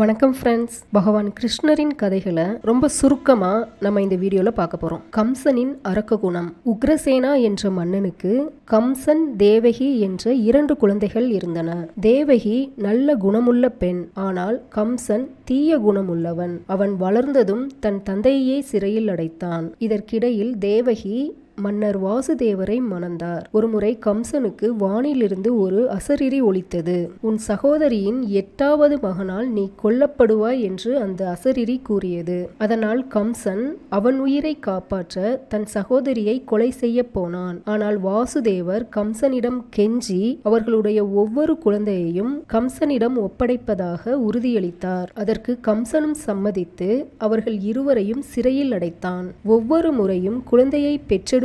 வணக்கம் ஃப்ரெண்ட்ஸ் பகவான் கிருஷ்ணரின் கதைகளை ரொம்ப சுருக்கமாக நம்ம இந்த வீடியோவில் பார்க்க போகிறோம் கம்சனின் அரக்க குணம் உக்ரசேனா என்ற மன்னனுக்கு கம்சன் தேவகி என்ற இரண்டு குழந்தைகள் இருந்தன. தேவகி நல்ல குணமுள்ள பெண். ஆனால் கம்சன் தீய குணமுள்ளவன். அவன் வளர்ந்ததும் தன் தந்தையே சிறையில் அடைத்தான். இதற்கிடையில் தேவகி மன்னர் வாசுதேவரை மணந்தார். ஒருமுறை கம்சனுக்கு வானிலிருந்து ஒரு அசரிரி ஒலித்தது. உன் சகோதரியின் எட்டாவது மகனால் நீ கொல்லப்படுவாய் என்று அந்த அசரிரி கூறியது. அதனால் கம்சன் அவன் உயிரை காப்பாற்ற தன் சகோதரியை கொலை செய்ய போனான். ஆனால் வாசுதேவர் கம்சனிடம் கெஞ்சி அவர்களுடைய ஒவ்வொரு குழந்தையையும் கம்சனிடம் ஒப்படைப்பதாக உறுதியளித்தார். அதற்கு கம்சனும் சம்மதித்து அவர்கள் இருவரையும் சிறையில் அடைத்தான். ஒவ்வொரு முறையும் குழந்தையை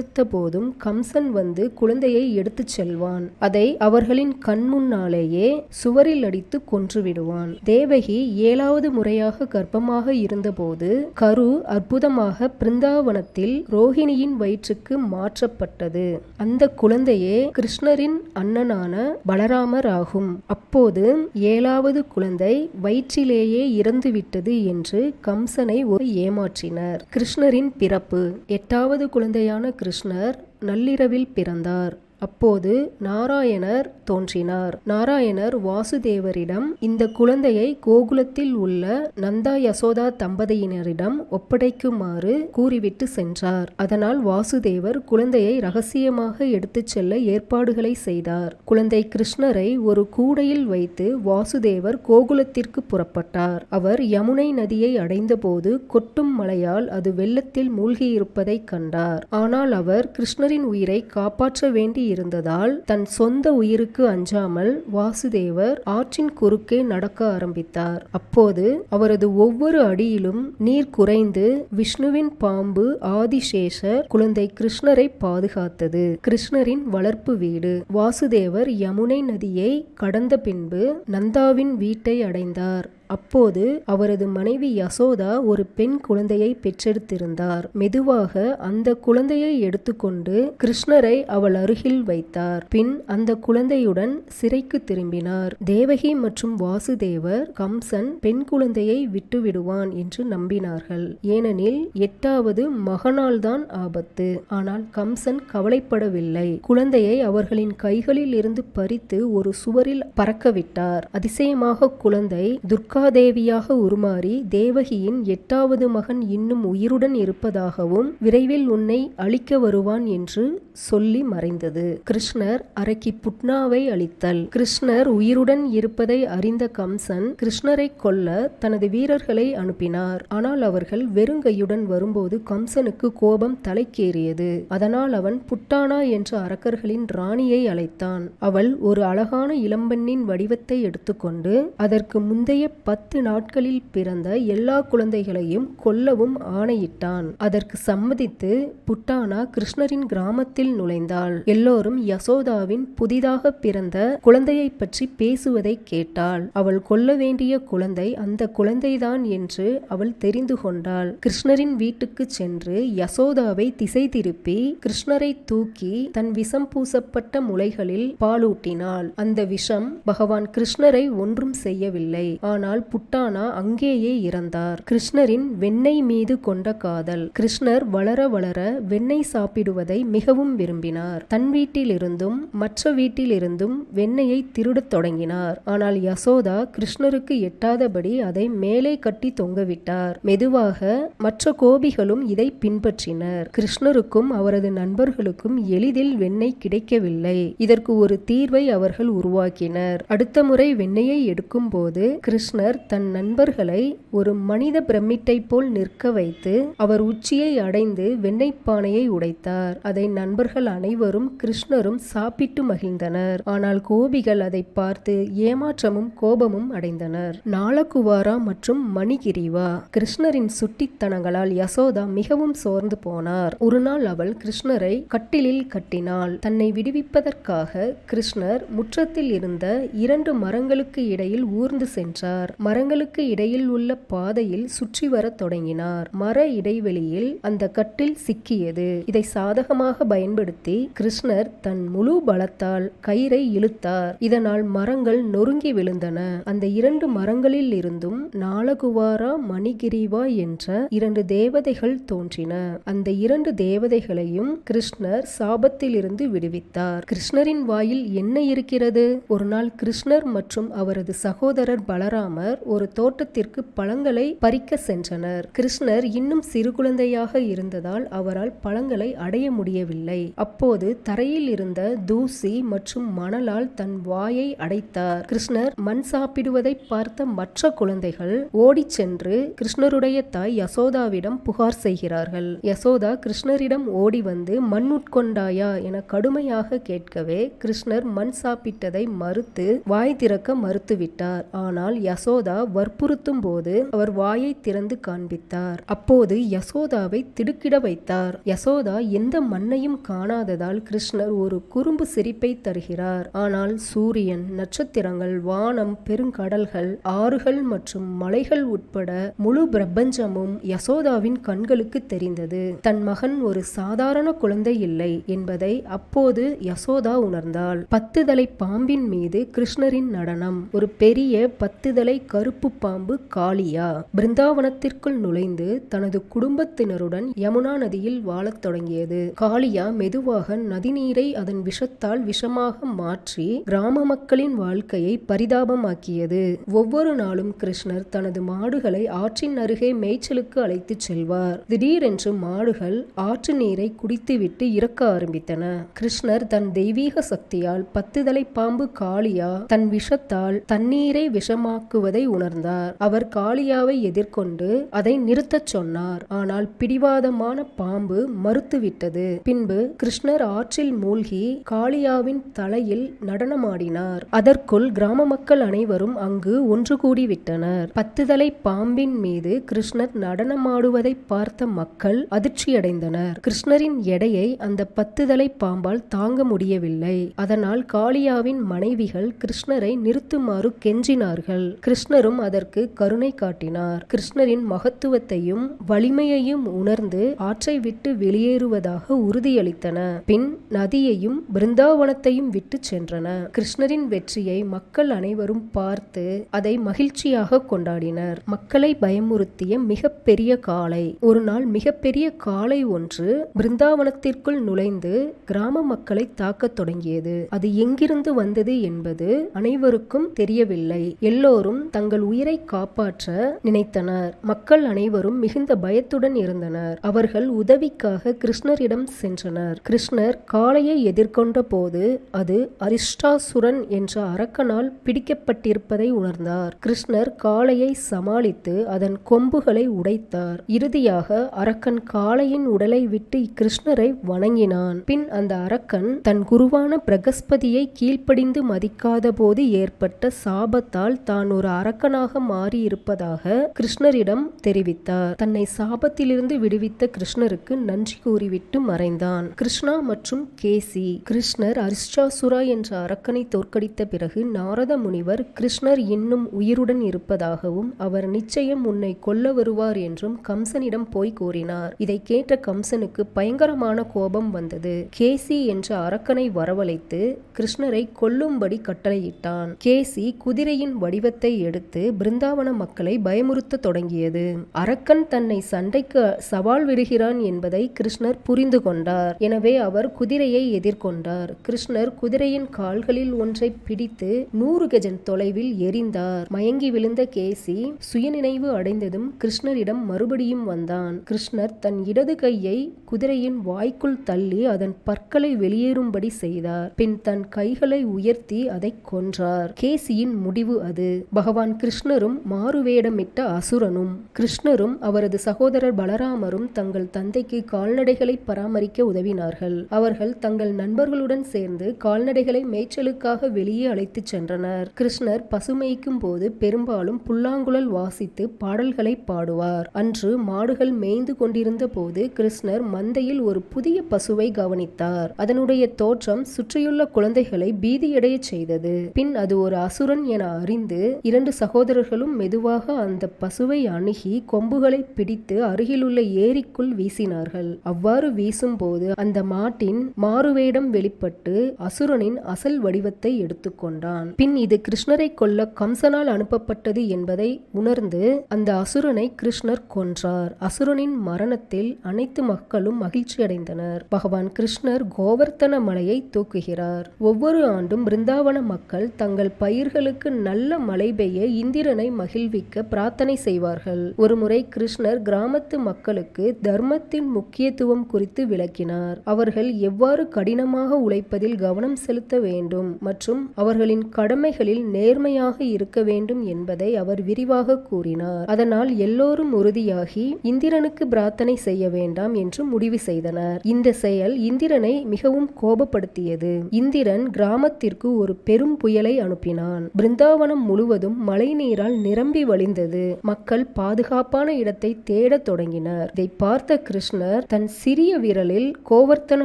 பெற்றெடுத்த போதும் கம்சன் வந்து குழந்தையை எடுத்துச் செல்வான். அதை அவர்களின் கண் முன்னாலேயே சுவரில் அடித்து கொன்று விடுவான் தேவகி ஏழாவது முறையாக கர்ப்பமாக இருந்தபோது கரு அற்புதமாக பிருந்தாவனத்தில் ரோஹிணியின் வயிற்றுக்கு மாற்றப்பட்டது. அந்த குழந்தையே கிருஷ்ணரின் அண்ணனான பலராமர் ஆகும் அப்போது ஏழாவது குழந்தை வயிற்றிலேயே இறந்துவிட்டது என்று கம்சனை ஒரு ஏமாற்றினர். கிருஷ்ணரின் பிறப்பு. எட்டாவது குழந்தையான கிருஷ்ணர் நள்ளிரவில் பிறந்தார். அப்போது நாராயணர் தோன்றினார். நாராயணர் வாசுதேவரிடம் இந்த குழந்தையை கோகுலத்தில் உள்ள நந்தா யசோதா தம்பதியினரிடம் ஒப்படைக்குமாறு கூறிவிட்டு சென்றார். அதனால் வாசுதேவர் குழந்தையை ரகசியமாக எடுத்துச் செல்ல ஏற்பாடுகளை செய்தார். குழந்தை கிருஷ்ணரை ஒரு கூடையில் வைத்து வாசுதேவர் கோகுலத்திற்கு புறப்பட்டார். அவர் யமுனை நதியை அடைந்தபோது கொட்டும் மழையால் அது வெள்ளத்தில் மூழ்கியிருப்பதைக் கண்டார். ஆனால் அவர் கிருஷ்ணரின் உயிரை காப்பாற்ற வேண்டி இருந்ததால் தன் சொந்த உயிருக்கு அஞ்சாமல் வாசுதேவர் ஆற்றின் குறுக்கே நடக்க ஆரம்பித்தார். அப்போது அவரது ஒவ்வொரு அடியிலும் நீர் குறைந்து விஷ்ணுவின் பாம்பு ஆதிசேஷர் குழந்தை கிருஷ்ணரை பாதுகாத்தது. கிருஷ்ணரின் வளர்ப்பு வீடு. வாசுதேவர் யமுனை நதியை கடந்த பின்பு நந்தாவின் வீட்டை அடைந்தார். அப்போது அவரது மனைவி யசோதா ஒரு பெண் குழந்தையை பெற்றெடுத்திருந்தார். மெதுவாக அந்த குழந்தையை எடுத்துக்கொண்டு கிருஷ்ணரை அவள் அருகில் வைத்தார். பின் அந்த குழந்தையுடன் சிறைக்கு திரும்பினார். தேவகி மற்றும் வாசுதேவர் கம்சன் பெண் குழந்தையை விட்டுவிடுவான் என்று நம்பினார்கள். ஏனெனில் எட்டாவது மகனால்தான் ஆபத்து. ஆனால் கம்சன் கவலைப்படவில்லை. குழந்தையை அவர்களின் கைகளில் இருந்து பறித்து ஒரு சுவரில் பறக்கவிட்டார். அதிசயமாக குழந்தை துர்கா துர்காதேவியாக உருமாறி தேவகியின் எட்டாவது மகன் இன்னும் உயிருடன் இருப்பதாகவும் விரைவில் உன்னை அழிக்க வருவான் என்று சொல்லி மறைந்தது. கிருஷ்ணர் அரக்கி புட்னாவை அளித்தல் கிருஷ்ணர் உயிருடன் இருப்பதை அறிந்த கம்சன் கிருஷ்ணரை கொல்ல தனது வீரர்களை அனுப்பினார். ஆனால் அவர்கள் வெறுங்கையுடன் வரும்போது கம்சனுக்கு கோபம் தலைக்கேறியது. அதனால் அவன் புட்டானா என்ற அரக்கர்களின் ராணியை அழைத்தான். அவள் ஒரு அழகான இளம்பெண்ணின் வடிவத்தை எடுத்துக்கொண்டு அதற்கு முந்தைய பத்து நாட்களில் பிறந்த எல்லா குழந்தைகளையும் கொல்லவும் ஆணையிட்டான். அதற்கு சம்மதித்து புட்டானா கிருஷ்ணரின் கிராமத்தில் நுழைந்தாள். எல்லோரும் யசோதாவின் புதிதாக பிறந்த குழந்தையை பற்றி பேசுவதை கேட்டாள். அவள் கொல்ல வேண்டிய குழந்தை அந்த குழந்தைதான் என்று அவள் தெரிந்து கொண்டாள். கிருஷ்ணரின் வீட்டுக்கு சென்று யசோதாவை திசை திருப்பி கிருஷ்ணரை தூக்கி தன் விஷம் பூசப்பட்ட முளைகளில் பாலூட்டினாள். அந்த விஷம் பகவான் கிருஷ்ணரை ஒன்றும் செய்யவில்லை. ஆனால் புட்டானா அங்கேயே இறந்தார். கிருஷ்ணரின் வெண்ணெய் மீது கொண்ட காதல். கிருஷ்ணர் வளர வளர வெண்ணெய் சாப்பிடுவதை மிகவும் விரும்பினார். தன் வீட்டிலிருந்தும் மற்ற வீட்டிலிருந்தும் வெண்ணெயை திருடத் தொடங்கினார். ஆனால் யசோதா கிருஷ்ணருக்கு எட்டாதபடி அதை மேலே கட்டி தொங்கவிட்டார். மெதுவாக மற்ற கோபிகளும் இதை பின்பற்றினர். கிருஷ்ணருக்கும் அவரது நண்பர்களுக்கும் எளிதில் வெண்ணெய் கிடைக்கவில்லை. இதற்கு ஒரு தீர்வை அவர்கள் உருவாக்கினர். அடுத்த முறை வெண்ணெயை எடுக்கும்போது கிருஷ்ணர் தன் நண்பர்களை ஒரு மனித பிரமிட்டை போல் நிற்க வைத்து அவர் உச்சியை அடைந்து வெண்ணெய் பானையை உடைத்தார். அதை நண்பர்கள் அனைவரும் கிருஷ்ணரும் சாப்பிட்டு மகிழ்ந்தனர். ஆனால் கோபிகள் அதை பார்த்து ஏமாற்றமும் கோபமும் அடைந்தனர். நாளகுவாரா மற்றும் மணிகிரிவா? கிருஷ்ணரின் சுட்டித்தனங்களால் யசோதா மிகவும் சோர்ந்து போனார். ஒருநாள் அவள் கிருஷ்ணரை கட்டிலில் கட்டினாள். தன்னை விடுவிப்பதற்காக கிருஷ்ணர் முற்றத்தில் இருந்த இரண்டு மரங்களுக்கு இடையில் ஊர்ந்து சென்றார். மரங்களுக்கு இடையில் உள்ள பாதையில் சுற்றி வரத் தொடங்கினார். மர இடைவெளியில் அந்த கட்டில் சிக்கியது. இதை சாதகமாக பயன்படுத்தி கிருஷ்ணர் தன் முழு பலத்தால் கயிறை இழுத்தார். இதனால் மரங்கள் நொறுங்கி விழுந்தன. அந்த இரண்டு மரங்களில் இருந்தும் நாலகுவாரா மணிகிரிவா என்ற இரண்டு தேவதைகள் தோன்றின. அந்த இரண்டு தேவதைகளையும் கிருஷ்ணர் சாபத்திலிருந்து விடுவித்தார். கிருஷ்ணரின் வாயில் என்ன இருக்கிறது? ஒரு நாள் கிருஷ்ணர் மற்றும் அவரது சகோதரர் பலராமர் ஒரு தோட்டத்திற்கு பழங்களை பறிக்க சென்றனர். கிருஷ்ணர் இன்னும் சிறு குழந்தையாக இருந்ததால் அவரால் பழங்களை அடைய முடியவில்லை. அப்போது தரையில் இருந்த தூசி மற்றும் மணலால் தன் வாயை அடைத்தார். கிருஷ்ணர் மண் சாப்பிடுவதை பார்த்த மற்ற குழந்தைகள் ஓடிச் சென்று கிருஷ்ணருடைய தாய் யசோதாவிடம் புகார் செய்கிறார்கள். யசோதா கிருஷ்ணரிடம் ஓடி வந்து மண் உட்கொண்டாயா? என கடுமையாக கேட்கவே கிருஷ்ணர் மண் சாப்பிட்டதை மறுத்து வாய் திறக்க மறுத்துவிட்டார். ஆனால் யசோதா வற்புறுத்தும் போது அவர் வாயை திறந்து காண்பித்தார். அப்போது யசோதாவை திடுக்கிட வைத்தார். யசோதா எந்த மண்ணையும் காணாததால் கிருஷ்ணர் ஒரு குறும்பு சிரிப்பை தருகிறார். ஆனால் சூரியன் நட்சத்திரங்கள் வானம் பெருங்கடல்கள் ஆறுகள் மற்றும் மலைகள் உட்பட முழு பிரபஞ்சமும் யசோதாவின் கண்களுக்கு தெரிந்தது. தன் மகன் ஒரு சாதாரண குழந்தை இல்லை என்பதை அப்போது யசோதா உணர்ந்தாள். பத்துதலை பாம்பின் மீது கிருஷ்ணரின் நடனம். ஒரு பெரிய பத்துதலை கருப்பு பாம்பு காளியா? பிருந்தாவனத்திற்குள் நுழைந்து தனது குடும்பத்தினருடன் யமுனா நதியில் வாழத் தொடங்கியது. காளியா மெதுவாக நதிநீரை அதன் விஷத்தால் விஷமாக மாற்றி கிராம மக்களின் வாழ்க்கையை பரிதாபமாக்கியது. ஒவ்வொரு நாளும் கிருஷ்ணர் தனது மாடுகளை ஆற்றின் அருகே மேய்ச்சலுக்கு அழைத்துச் செல்வார். திடீரென்று மாடுகள் ஆற்று நீரை குடித்துவிட்டு இறக்க ஆரம்பித்தன. கிருஷ்ணர் தன் தெய்வீக சக்தியால் பத்துதலை பாம்பு காளியா தன் விஷத்தால் தண்ணீரை விஷமாக்குவது உணர்ந்தார். அவர் காளியாவை எதிர்கொண்டு அதை நிறுத்தச் சொன்னார். ஆனால் பிடிவாதமான பாம்பு மறுத்துவிட்டது. பின்பு கிருஷ்ணர் ஆற்றில் மூழ்கி காளியாவின் தலையில் நடனமாடினார். அதற்குள் கிராம மக்கள் அனைவரும் அங்கு ஒன்று கூடிவிட்டனர். பத்துதலை பாம்பின் மீது கிருஷ்ணர் நடனமாடுவதை பார்த்த மக்கள் அதிர்ச்சியடைந்தனர். கிருஷ்ணரின் எடையை அந்த பத்துதலை பாம்பால் தாங்க முடியவில்லை. அதனால் காளியாவின் மனைவிகள் கிருஷ்ணரை நிறுத்துமாறு கெஞ்சினார்கள். கிருஷ்ணரும் அதற்கு கருணை காட்டினார். கிருஷ்ணரின் மகத்துவத்தையும் வலிமையையும் உணர்ந்து ஆற்றை விட்டு வெளியேறுவதாக உறுதியளித்தன. பின் நதியையும் பிருந்தாவனத்தையும் விட்டு சென்றன. கிருஷ்ணரின் வெற்றியை மக்கள் அனைவரும் பார்த்து அதை மகிழ்ச்சியாக கொண்டாடினர். மக்களை பயமுறுத்திய மிகப்பெரிய காளை. ஒரு நாள் மிகப்பெரிய காளை ஒன்று பிருந்தாவனத்திற்குள் நுழைந்து கிராம மக்களை தாக்கத் தொடங்கியது. அது எங்கிருந்து வந்தது என்பது அனைவருக்கும் தெரியவில்லை. எல்லோரும் தங்கள் உயிரை காப்பாற்ற நினைத்தனர். மக்கள் அனைவரும் மிகுந்த பயத்துடன் இருந்தனர். அவர்கள் உதவிக்காக கிருஷ்ணரிடம் சென்றனர். கிருஷ்ணர் காளையை எதிர்கொண்ட போது அது அரிஷ்டாசுரன் என்ற அரக்கனால் பிடிக்கப்பட்டிருப்பதை உணர்ந்தார். கிருஷ்ணர் காளையை சமாளித்து அதன் கொம்புகளை உடைத்தார். இறுதியாக அரக்கன் காளையின் உடலை விட்டு கிருஷ்ணரை வணங்கினான். பின் அந்த அரக்கன் தன் குருவான பிரகஸ்பதியை கீழ்ப்படிந்து மதிக்காத போது ஏற்பட்ட சாபத்தால் தான் ஒரு அரக்கனாக மாறியிருப்பதாக கிருஷ்ணரிடம் தெரிவித்தார். தன்னை சாபத்திலிருந்து விடுவித்த கிருஷ்ணருக்கு நன்றி கூறிவிட்டு மறைந்தான். கிருஷ்ணா மற்றும் கேசி கிருஷ்ணர் அரிஷ்டாசுரா என்ற அரக்கனை தோற்கடித்த பிறகு நாரத முனிவர் கிருஷ்ணர் இன்னும் உயிருடன் இருப்பதாகவும் அவர் நிச்சயம் உன்னை கொல்ல வருவார் என்றும் கம்சனிடம் போய் கூறினார். இதை கேட்ட கம்சனுக்கு பயங்கரமான கோபம் வந்தது. கேசி என்ற அரக்கனை வரவழைத்து கிருஷ்ணரை கொல்லும்படி கட்டளையிட்டான். கேசி குதிரையின் வடிவத்தை எடுத்து பிருந்தாவன மக்களை பயமுறுத்த தொடங்கியது. அரக்கன் தன்னை சண்டைக்கு சவால் விடுகிறான் என்பதை கிருஷ்ணர் புரிந்து கொண்டார். எனவே அவர் குதிரையை எதிர்கொண்டார். கிருஷ்ணர் குதிரையின் கால்களில் ஒன்றை பிடித்து நூறு கஜன் தொலைவில் எரிந்தார் மயங்கி விழுந்த கேசி சுயநினைவு அடைந்ததும் கிருஷ்ணரிடம் மறுபடியும் வந்தான். கிருஷ்ணர் தன் இடது கையை குதிரையின் வாய்க்குள் தள்ளி அதன் பற்களை வெளியேறும்படி செய்தார். பின் தன் கைகளை உயர்த்தி அதை கொன்றார். கேசியின் முடிவு அது. பகவான் கிருஷ்ணரும் மாறுவேடமிட்ட அசுரனும் கிருஷ்ணரும் அவரது சகோதரர் பலராமரும் தங்கள் தந்தைக்கு கால்நடைகளை பராமரிக்க உதவினார்கள். அவர்கள் தங்கள் நண்பர்களுடன் சேர்ந்து கால்நடைகளை மேய்ச்சலுக்காக வெளியே அழைத்துச் சென்றனர். கிருஷ்ணர் பசுமைக்கும் போது பெரும்பாலும் புல்லாங்குழல் வாசித்து பாடல்களை பாடுவார். அன்று மாடுகள் மேய்ந்து கொண்டிருந்த போது கிருஷ்ணர் மந்தையில் ஒரு புதிய பசுவை கவனித்தார். அதனுடைய தோற்றம் சுற்றியுள்ள குழந்தைகளை பீதியடையச் செய்தது. பின் அது ஒரு அசுரன் என அறிந்து இரண்டு இரண்டு சகோதரர்களும் மெதுவாக அந்த பசுவை அணுகி கொம்புகளை பிடித்து அருகிலுள்ள ஏரிக்குள் வீசினார்கள். அவ்வாறு வீசும்போது அந்த மாட்டின் மாறுவேடம் வெளிப்பட்டு அசுரனின் அசல் வடிவத்தை எடுத்துக்கொண்டான் பின் இது கிருஷ்ணரை கொல்ல கம்சனால் அனுப்பப்பட்டது என்பதை உணர்ந்து அந்த அசுரனை கிருஷ்ணர் கொன்றார். அசுரனின் மரணத்தில் அனைத்து மக்களும் மகிழ்ச்சியடைந்தனர். பகவான் கிருஷ்ணர் கோவர்த்தன மலையை தூக்குகிறார். ஒவ்வொரு ஆண்டும் பிருந்தாவன மக்கள் தங்கள் பயிர்களுக்கு நல்ல மழை பெய்ய இந்திரனை மகிழ்விக்க பிரார்த்தனை செய்வார்கள். ஒருமுறை கிருஷ்ணர் கிராமத்து மக்களுக்கு தர்மத்தின் முக்கியத்துவம் குறித்து விளக்கினார். அவர்கள் எவ்வாறு கடினமாக உழைப்பதில் கவனம் செலுத்த வேண்டும் மற்றும் அவர்களின் கடமைகளில் நேர்மையாக இருக்க வேண்டும் என்பதை அவர் விரிவாக கூறினார். அதனால் எல்லோரும் உறுதியாகி இந்திரனுக்கு பிரார்த்தனை செய்ய வேண்டாம் என்று முடிவு செய்தனர். இந்த செயல் இந்திரனை மிகவும் கோபப்படுத்தியது. இந்திரன் கிராமத்திற்கு ஒரு பெரும் புயலை அனுப்பினான். பிருந்தாவனம் முழுவதும் மழை நீரால் நிரம்பி வழிந்தது. மக்கள் பாதுகாப்பான இடத்தை தேடத் தொடங்கினர். இதை பார்த்த கிருஷ்ணர் தன் சிறிய விரலில் கோவர்த்தன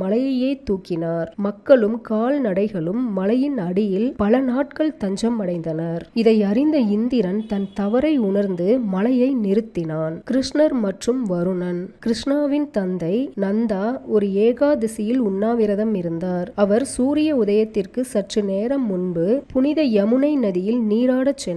மலையையே தூக்கினார். மக்களும் கால்நடைகளும் மலையின் அடியில் பல நாட்கள் தஞ்சம் அடைந்தனர். இதை அறிந்த இந்திரன் தன் தவறை உணர்ந்து மலையை நிறுத்தினான். கிருஷ்ணர் மற்றும் வருணன். கிருஷ்ணாவின் தந்தை நந்தா ஒரு ஏகாதசியில் உண்ணாவிரதம் இருந்தார். அவர் சூரிய உதயத்திற்கு சற்று நேரம் முன்பு புனித யமுனை நதியில் நீராடச் சென்றார்.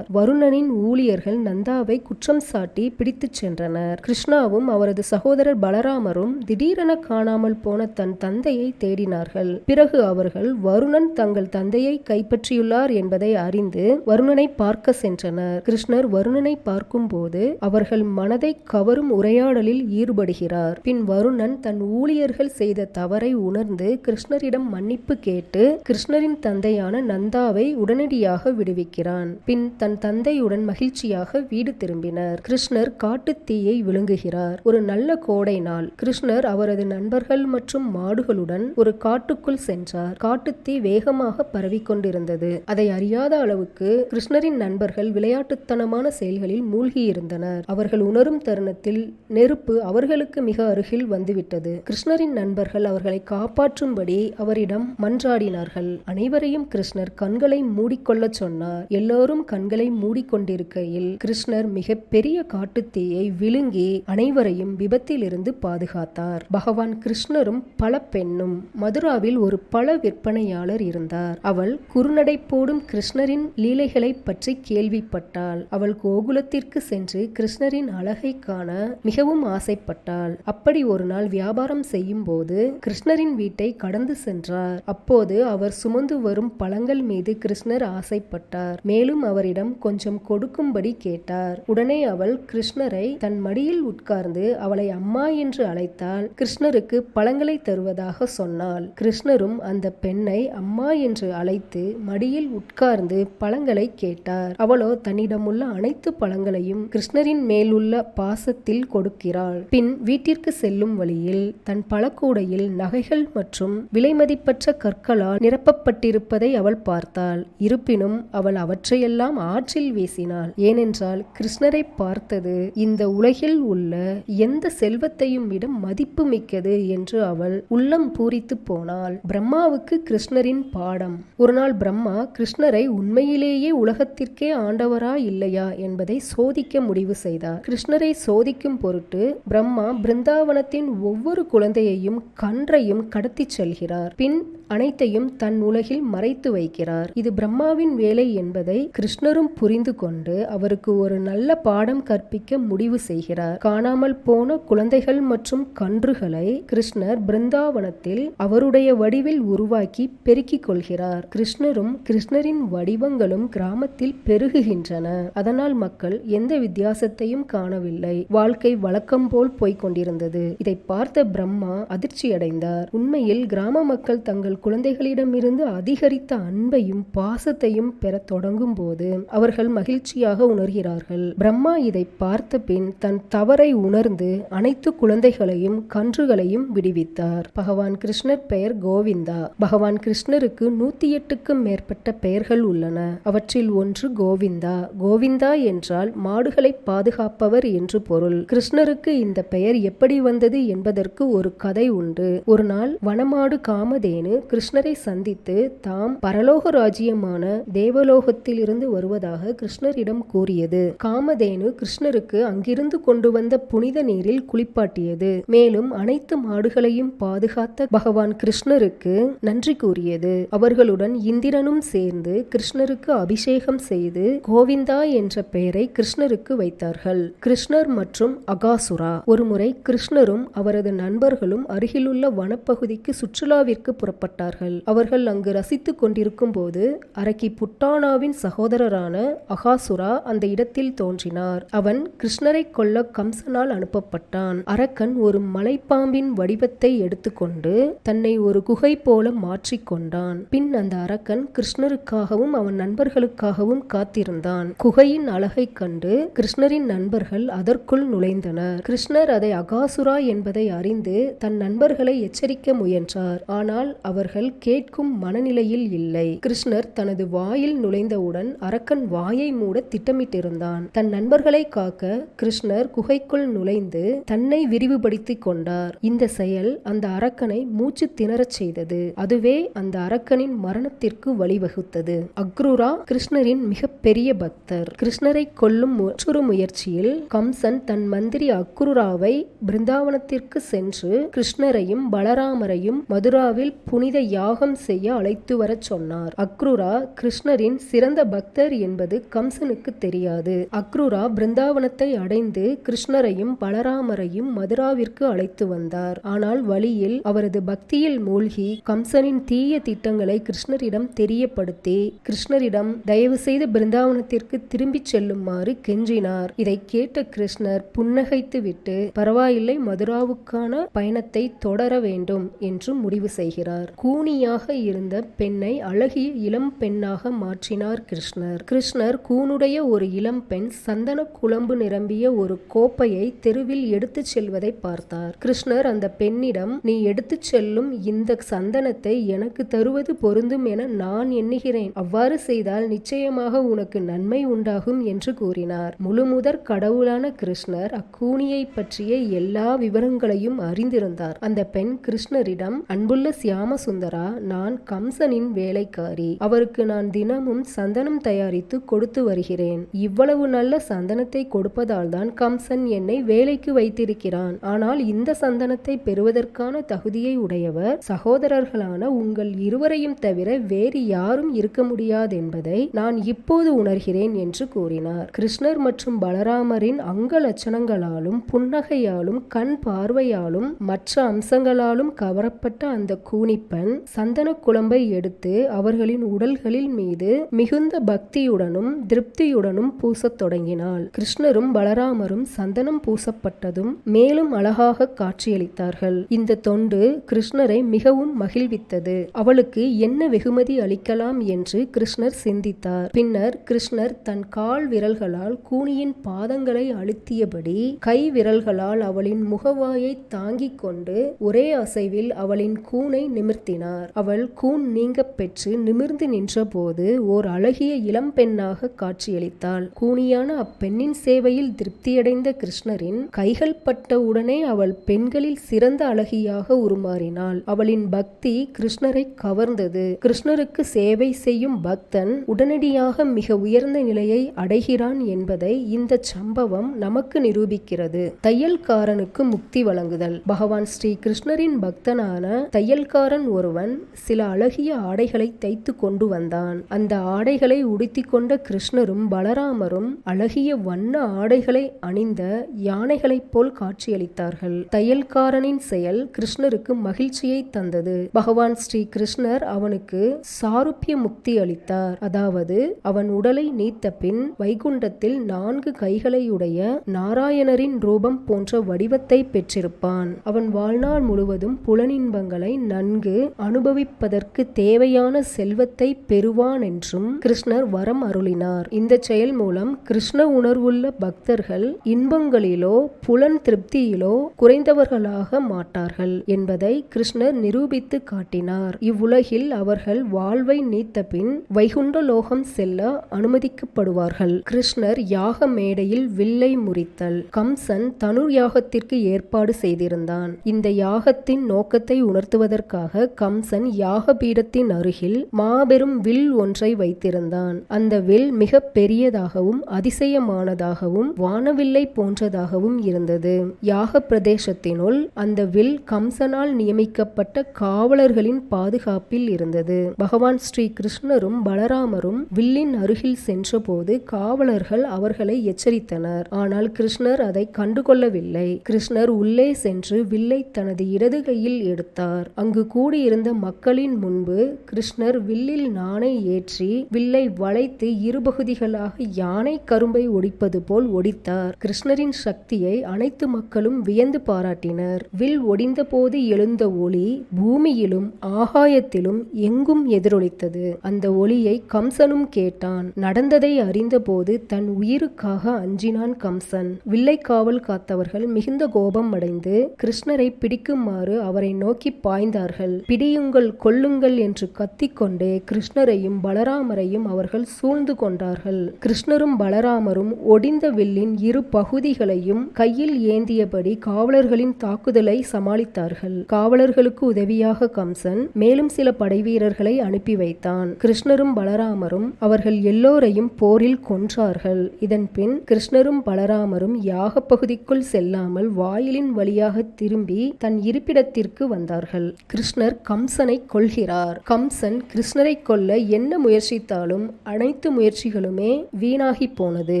வருணனின் ஊழியர்கள் நந்தாவை குற்றம் சாட்டி பிடித்துச் சென்றனர். கிருஷ்ணாவும் அவரது சகோதரர் பலராமரும் திடீரென காணாமல் போன தன் தந்தையை தேடினார்கள். பிறகு அவர்கள் வருணன் தங்கள் தந்தையை கைப்பற்றியுள்ளார் என்பதை அறிந்து வருணனை பார்க்க சென்றனர். கிருஷ்ணர் வருணனை பார்க்கும்போது அவர்கள் மனதை கவரும் உரையாடலில் ஈடுபடுகிறார். பின் வருணன் தன் ஊழியர்கள் செய்த தவறை உணர்ந்து கிருஷ்ணரிடம் மன்னிப்பு கேட்டு கிருஷ்ணரின் தந்தையான நந்தாவை உடனடியாக விடுவிக்கிறான். பின் தன் தந்தையுடன் மகிழ்ச்சியாக வீடு திரும்பினர். கிருஷ்ணர் காட்டுத் தீயை விழுங்குகிறார். ஒரு நல்ல கோடை நாள். கிருஷ்ணர் அவரது நண்பர்கள் மற்றும் மாடுகளுடன் ஒரு காட்டுக்குள் சென்றார். காட்டுத்தீ வேகமாக பரவிக்கொண்டிருந்தது அதை அறியாத அளவுக்கு கிருஷ்ணரின் நண்பர்கள் விளையாட்டுத்தனமான செயல்களில் மூழ்கியிருந்தனர். அவர்கள் உணரும் தருணத்தில் நெருப்பு அவர்களுக்கு மிக அருகில் வந்துவிட்டது. கிருஷ்ணரின் நண்பர்கள் அவர்களை காப்பாற்றும்படி அவரிடம் மன்றாடினார்கள். அனைவரையும் கிருஷ்ணர் கண்களை மூடிக்கொள்ளச் சொன்னார். எல்லோரும் கண்களை மூடிக்கொண்டிருக்கையில் கிருஷ்ணர் மிக பெரிய காட்டுத்தீயை விழுங்கி அனைவரையும் விபத்திலிருந்து பாதுகாத்தார். பகவான் கிருஷ்ணரும் பல பெண்ணும் மதுராவில் ஒரு பல விற்பனையாளர் இருந்தார். அவள் குறுநடை போடும் கிருஷ்ணரின் லீலைகளை பற்றி கேள்விப்பட்டாள். அவள் கோகுலத்திற்கு சென்று கிருஷ்ணரின் அழகை காண மிகவும் ஆசைப்பட்டாள். அப்படி ஒரு நாள் வியாபாரம் செய்யும் போது கிருஷ்ணரின் வீட்டை கடந்து சென்றார். அப்போது அவர் சுமந்து வரும் பழங்கள் மீது கிருஷ்ணர் ஆசைப்பட்டார். மேலும் அவரிடம் கொஞ்சம் கொடுக்கும்படி கேட்டார். உடனே அவள் கிருஷ்ணரை தன் மடியில் உட்கார்ந்து அவளை அம்மா என்று அழைத்தால் கிருஷ்ணருக்கு பழங்களை தருவதாக சொன்னாள். கிருஷ்ணரும் அந்த பெண்ணை அம்மா என்று அழைத்து மடியில் உட்கார்ந்து பழங்களை கேட்டார். அவளோ தன்னிடமுள்ள அனைத்து பழங்களையும் கிருஷ்ணரின் மேலுள்ள பாசத்தில் கொடுக்கிறாள். பின் வீட்டிற்கு செல்லும் வழியில் தன் பழக்கூடையில் நகைகள் மற்றும் விலைமதிப்பற்ற கற்களால் நிரப்பப்பட்டிருப்பதை அவள் பார்த்தாள். இருப்பினும் அவள் அவற்றையெல்லாம் ஆற்றில் வீசினாள். ஏனென்றால் கிருஷ்ணரை பார்த்தது இந்த உலகில் உள்ள எந்த செல்வத்தையும் விட மதிப்பு மிக்கது என்று அவள் உள்ளம் பூரித்து போனாள். பிரம்மாவுக்கு கிருஷ்ணரின் பாடம். ஒரு நாள் பிரம்மா கிருஷ்ணரை உண்மையிலேயே உலகத்திற்கே ஆண்டவரா இல்லையா? என்பதை சோதிக்க முடிவு செய்தார். கிருஷ்ணரை சோதிக்கும் பொருட்டு பிரம்மா பிருந்தாவனத்தின் ஒவ்வொரு குழந்தையையும் கன்றையும் கடத்திச் செல்கிறார். பின் அனைத்தையும் தன் உலகில் மறைத்து வைக்கிறார். இது பிரம்மாவின் வேலை என்பதை கிருஷ்ணரும் புரிந்து கொண்டு அவருக்கு ஒரு நல்ல பாடம் கற்பிக்க முடிவு செய்கிறார். காணாமல் போன குழந்தைகள் மற்றும் கன்றுகளை கிருஷ்ணர் பிருந்தாவனத்தில் அவருடைய வடிவில் உருவாக்கி பெருக்கிக் கொள்கிறார். கிருஷ்ணரும் கிருஷ்ணரின் வடிவங்களும் கிராமத்தில் பெருகுகின்றன. அதனால் மக்கள் எந்த வித்தியாசத்தையும் காணவில்லை. வாழ்க்கை வழக்கம் போல் போய்க் கொண்டிருந்தது. இதை பார்த்த பிரம்மா அதிர்ச்சியடைந்தார். உண்மையில் கிராம மக்கள் தங்கள் குழந்தைகளிடமிருந்து அதிகரித்த அன்பையும் பாசத்தையும் பெறத் தொடங்கும் போது அவர்கள் மகிழ்ச்சியாக உணர்கிறார்கள். பிரம்மா இதை பார்த்த பின் தன் தவறை உணர்ந்து அனைத்து குழந்தைகளையும் கன்றுகளையும் விடுவித்தார். பகவான் கிருஷ்ணர் பெயர் கோவிந்தா. பகவான் கிருஷ்ணருக்கு நூத்தி எட்டுக்கும் மேற்பட்ட பெயர்கள் உள்ளன. அவற்றில் ஒன்று கோவிந்தா. கோவிந்தா என்றால் மாடுகளை பாதுகாப்பவர் என்று பொருள். கிருஷ்ணருக்கு இந்த பெயர் எப்படி வந்தது என்பதற்கு ஒரு கதை உண்டு. ஒரு நாள் வனமாடு காமதேனு கிருஷ்ணரை சந்தித்து தாம் பரலோக ராஜ்யமான தேவலோகத்திலிருந்து வருவதாக கிருஷ்ணரிடம் கூறியது. காமதேனு கிருஷ்ணருக்கு அங்கிருந்து கொண்டு வந்த புனித நீரில் குளிப்பாட்டியது. மேலும் அனைத்து மாடுகளையும் பாதுகாத்த பகவான் கிருஷ்ணருக்கு நன்றி கூறியது. அவர்களுடன் இந்திரனும் சேர்ந்து கிருஷ்ணருக்கு அபிஷேகம் செய்து கோவிந்தா என்ற பெயரை கிருஷ்ணருக்கு வைத்தார்கள். கிருஷ்ணர் மற்றும் அகாசுரா. ஒருமுறை கிருஷ்ணரும் அவரது நண்பர்களும் அருகிலுள்ள வனப்பகுதிக்கு சுற்றுலாவிற்கு புறப்பட்டார்கள் அவர்கள் அங்கு ரசித்துக் கொண்டிருக்கும் போது அரக்கி புட்டானாவின் சகோதரரான அகாசுரா அந்த இடத்தில் தோன்றினார். அவன் கிருஷ்ணரை கொல்ல கம்சனால் அனுப்பப்பட்டான். அரக்கன் ஒரு மலைப்பாம்பின் வடிவத்தை எடுத்துக்கொண்டு தன்னை ஒரு குகை போல மாற்றிக்கொண்டான் பின் அந்த அரக்கன் கிருஷ்ணருக்காகவும் அவன் நண்பர்களுக்காகவும் காத்திருந்தான். குகையின் அழகை கண்டு கிருஷ்ணரின் நண்பர்கள் அதற்குள் நுழைந்தனர். கிருஷ்ணர் அதை அகாசுரா என்பதை அறிந்து தன் நண்பர்களை எச்சரிக்க முயன்றார். ஆனால் அவர் அவர்கள் கேட்கும் மனநிலையில் இல்லை. கிருஷ்ணர் தனது வாயில் நுழைந்தவுடன் அரக்கன் வாயை மூட திட்டமிட்டிருந்தான். தன் நண்பர்களை காக்க கிருஷ்ணர் குகைக்குள் நுழைந்து தன்னை விரிவுபடுத்திக் கொண்டார். இந்த செயல் அந்த அரக்கனை மூச்சு திணறச் செய்தது. அதுவே அந்த அரக்கனின் மரணத்திற்கு வழிவகுத்தது. அக்ரூரா கிருஷ்ணரின் மிகப்பெரிய பக்தர். கிருஷ்ணரை கொல்லும் மற்றொரு முயற்சியில் கம்சன் தன் மந்திரி அக்ரூராவை பிருந்தாவனத்திற்கு சென்று கிருஷ்ணரையும் பலராமரையும் மதுராவில் புனித யாகம் செய்ய அழைத்து வரச் சொன்னார். அக்ரூரா கிருஷ்ணரின் சிறந்த பக்தர் என்பது கம்சனுக்கு தெரியாது. அக்ரூரா பிருந்தாவனத்தை அடைந்து கிருஷ்ணரையும் பலராமரையும் மதுராவிற்கு அழைத்து வந்தார். ஆனால் வழியில் அவரது பக்தியில் மூழ்கி கம்சனின் தீய திட்டங்களை கிருஷ்ணரிடம் தெரியப்படுத்தி கிருஷ்ணரிடம் தயவு செய்து பிருந்தாவனத்திற்கு திரும்பிச் செல்லுமாறு கெஞ்சினார். இதை கேட்ட கிருஷ்ணர் புன்னகைத்து விட்டு பரவாயில்லை மதுராவுக்கான பயணத்தை தொடர வேண்டும் என்று முடிவு செய்கிறார். கூனியாக இருந்த பெண்ணை அழகிய இளம் பெண்ணாக மாற்றினார் கிருஷ்ணர். கிருஷ்ணர் கூனுடைய ஒரு இளம் பெண் சந்தன குழம்பு நிரம்பிய ஒரு கோப்பையை தெருவில் எடுத்துச் செல்வதை பார்த்தார். கிருஷ்ணர் அந்த பெண்ணிடம் நீ எடுத்துச் செல்லும் இந்த சந்தனத்தை எனக்கு தருவது பொருந்தும் என நான் எண்ணுகிறேன். அவ்வாறு செய்தால் நிச்சயமாக உனக்கு நன்மை உண்டாகும் என்று கூறினார். முழுமுதற் கடவுளான கிருஷ்ணர் அக்கூனியை பற்றிய எல்லா விவரங்களையும் அறிந்திருந்தார். அந்த பெண் கிருஷ்ணரிடம் அன்புள்ள சியாம சுந்தரா நான் கம்சனின் வேலைக்காரி. அவருக்கு நான் தினமும் சந்தனம் தயாரித்து கொடுத்து வருகிறேன். இவ்வளவு நல்ல சந்தனத்தை கொடுப்பதால் தான் கம்சன் என்னை வேலைக்கு வைத்திருக்கிறான். ஆனால் இந்த சந்தனத்தை பெறுவதற்கான தகுதியை உடையவர் சகோதரர்களான உங்கள் இருவரையும் தவிர வேறு யாரும் இருக்க முடியாதென்பதை நான் இப்போது உணர்கிறேன் என்று கூறினார். கிருஷ்ணர் மற்றும் பலராமரின் அங்க லட்சணங்களாலும் புன்னகையாலும் கண் பார்வையாலும் மற்ற அம்சங்களாலும் கவரப்பட்ட அந்த கூனிப்பெண் சந்தன குழம்பை எடுத்து அவர்களின் உடல்களில் மீது மிகுந்த பக்தியுடனும் திருப்தியுடனும் பூசத் தொடங்கினாள். கிருஷ்ணரும் பலராமரும் சந்தனம் பூசப்பட்டதும் மேலும் அழகாக காட்சியளித்தார்கள். இந்த தொண்டு கிருஷ்ணரை மிகவும் மகிழ்வித்தது. அவளுக்கு என்ன வெகுமதி அளிக்கலாம் என்று கிருஷ்ணர் சிந்தித்தார். பின்னர் கிருஷ்ணர் தன் கால் விரல்களால் கூனியின் பாதங்களை அழுத்தியபடி கை விரல்களால் அவளின் முகவாயை தாங்கிக் கொண்டு ஒரே அசைவில் அவளின் கூனை நிமிர்த்தி நிமிர்த்தினார் அவள் கூன் நீங்க பெற்று நிமிர்ந்து நின்றபோது ஓர் அழகிய இளம் பெண்ணாக காட்சியளித்தாள். கூனியான அப்பெண்ணின் சேவையில் திருப்தியடைந்த கிருஷ்ணரின் கைகள் பட்ட உடனே அவள் பெண்களில் சிறந்த அழகியாக உருமாறினாள். அவளின் பக்தி கிருஷ்ணரை கவர்ந்தது. கிருஷ்ணருக்கு சேவை செய்யும் பக்தன் உடனடியாக மிக உயர்ந்த நிலையை அடைகிறான் என்பதை இந்த சம்பவம் நமக்கு நிரூபிக்கிறது. தையல்காரனுக்கு முக்தி வழங்குதல். பகவான் ஸ்ரீ கிருஷ்ணரின் பக்தனான தையல்காரன் ஒரு ஒருவன் சில அழகிய ஆடைகளை தைத்து கொண்டு வந்தான். அந்த ஆடைகளை உடுத்திக் கொண்ட கிருஷ்ணரும் பலராமரும் அழகிய வண்ண ஆடைகளை அணிந்த யானைகளைப் போல் காட்சியளித்தார்கள். தையல்காரனின் செயல் கிருஷ்ணருக்கு மகிழ்ச்சியை தந்தது. பகவான் ஸ்ரீ கிருஷ்ணர் அவனுக்கு சாருப்பிய முக்தி அளித்தார். அதாவது அவன் உடலை நீத்த பின் வைகுண்டத்தில் நான்கு கைகளையுடைய நாராயணரின் ரூபம் போன்ற வடிவத்தை பெற்றிருப்பான். அவன் வாழ்நாள் முழுவதும் புலனின்பங்களை நன்கு அனுபவிப்பதற்கு தேவையான செல்வத்தை பெறுவான் என்றும் கிருஷ்ணர் வரம் அருளினார். இந்த செயல் மூலம் கிருஷ்ண உணர்வுள்ள பக்தர்கள் இன்பங்களிலோ புலன் திருப்தியிலோ குறைந்தவர்களாக மாட்டார்கள் என்பதை கிருஷ்ணர் நிரூபித்து காட்டினார். இவ்வுலகில் அவர்கள் வாழ்வை நீத்த பின் வைகுண்ட லோகம் செல்ல அனுமதிக்கப்படுவார்கள். கிருஷ்ணர் யாக மேடையில் வில்லை முறித்தல் கம்சன் தனுர் யாகத்திற்கு ஏற்பாடு செய்திருந்தான். இந்த யாகத்தின் நோக்கத்தை உணர்த்துவதற்காக கம்சன் யாகபீடத்தின் அருகில் மாபெரும் வில் ஒன்றை வைத்திருந்தான். அந்த வில் மிக பெரியதாகவும் அதிசயமானதாகவும் வானவில்லை போன்றதாகவும் இருந்தது. யாக பிரதேசத்தினுள் அந்த வில் கம்சனால் நியமிக்கப்பட்ட காவலர்களின் பாதுகாப்பில் இருந்தது. பகவான் ஸ்ரீ கிருஷ்ணரும் பலராமரும் வில்லின் அருகில் சென்றபோது காவலர்கள் அவர்களை எச்சரித்தனர். ஆனால் கிருஷ்ணர் அதை கண்டுகொள்ளவில்லை. கிருஷ்ணர் உள்ளே சென்று வில்லை தனது இடது கையில் எடுத்தார். அங்கு இருந்த மக்களின் முன்பு கிருஷ்ணர் வில்லில் நாணை ஏற்றி வில்லை வளைத்து இருபகுதிகளாக யானை கரும்பை ஒடிப்பது போல் ஒடித்தார். கிருஷ்ணரின் சக்தியை அனைத்து மக்களும் வியந்து பாராட்டினர். வில் ஒடிந்தபோது எழுந்த ஒளி பூமியிலும் ஆகாயத்திலும் எங்கும் எதிரொலித்தது. அந்த ஒளியை கம்சனும் கேட்டான். நடந்ததை அறிந்தபோது தன் உயிருக்காக அஞ்சினான் கம்சன். வில்லை காவல் காத்தவர்கள் மிகுந்த கோபம் அடைந்து கிருஷ்ணரை பிடிக்குமாறு அவரை நோக்கி பாய்ந்தார்கள். பிடியுங்கள் கொல்லுங்கள் என்று கத்திக்கொண்டே கிருஷ்ணரையும் பலராமரையும் அவர்கள் சூழ்ந்து கொண்டார்கள். கிருஷ்ணரும் பலராமரும் ஒடிந்த வில்லின் இரு பகுதிகளையும் கையில் ஏந்தியபடி காவலர்களின் தாக்குதலை சமாளித்தார்கள். காவலர்களுக்கு உதவியாக கம்சன் மேலும் சில படைவீரர்களை அனுப்பி வைத்தான். கிருஷ்ணரும் பலராமரும் அவர்கள் எல்லோரையும் போரில் கொன்றார்கள். இதன் பின் கிருஷ்ணரும் பலராமரும் யாக பகுதிக்குள் செல்லாமல் வாயிலின் வழியாக திரும்பி தன் இருப்பிடத்திற்கு வந்தார்கள். கிருஷ்ணர் கம்சனை கொள்கிறார் கம்சன் கிருஷ்ணரை கொல்ல என்ன முயற்சித்தாலும் அனைத்து முயற்சிகளுமே வீணாகி போனது.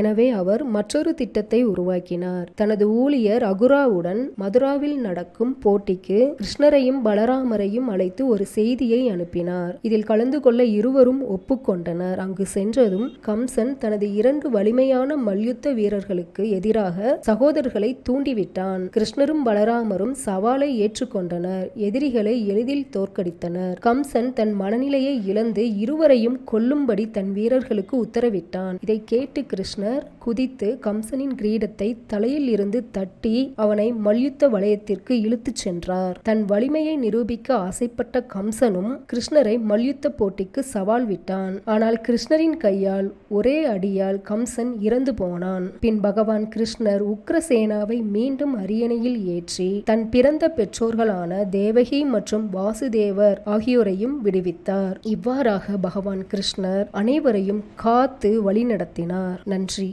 எனவே அவர் மற்றொரு திட்டத்தை உருவாக்கினார். தனது ஊழியர் அகுராவுடன் மதுராவில் நடக்கும் போட்டிக்கு கிருஷ்ணரையும் பலராமரையும் அழைத்து ஒரு செய்தியை அனுப்பினார். இதில் கலந்து கொள்ள இருவரும் ஒப்புக்கொண்டனர். அங்கு சென்றதும் கம்சன் தனது இரண்டு வலிமையான மல்யுத்த வீரர்களுக்கு எதிராக சகோதரர்களை தூண்டிவிட்டான். கிருஷ்ணரும் பலராமரும் சவாலை ஏற்றுக்கொண்டனர். எதிரிகளை எளிதில் தோற்கடித்தனர். கம்சன் தன் மனநிலையை இழந்து இருவரையும் கொல்லும்படி தன் வீரர்களுக்கு உத்தரவிட்டான். இதை கேட்டு கிருஷ்ணர் குதித்து கம்சனின் கிரீடத்தை தலையில் இருந்து தட்டி அவனை மல்யுத்த வளையத்திற்கு இழுத்துச் சென்றார். தன் வலிமையை நிரூபிக்க ஆசைப்பட்ட கம்சனும் கிருஷ்ணரை மல்யுத்த போட்டிக்கு சவால் விட்டான். ஆனால் கிருஷ்ணரின் கையால் ஒரே அடியால் கம்சன் இறந்து போனான். பின் பகவான் கிருஷ்ணர் உக்ரசேனாவை மீண்டும் அரியணையில் ஏற்றி தன் பிறந்த பெற்றோர்களான தேவகி மற்றும் வாசுதேவர் ஆகியோரையும் விடுவித்தார். இவ்வாறாக பகவான் கிருஷ்ணர் அனைவரையும் காத்து வழிநடத்தினார். நன்றி.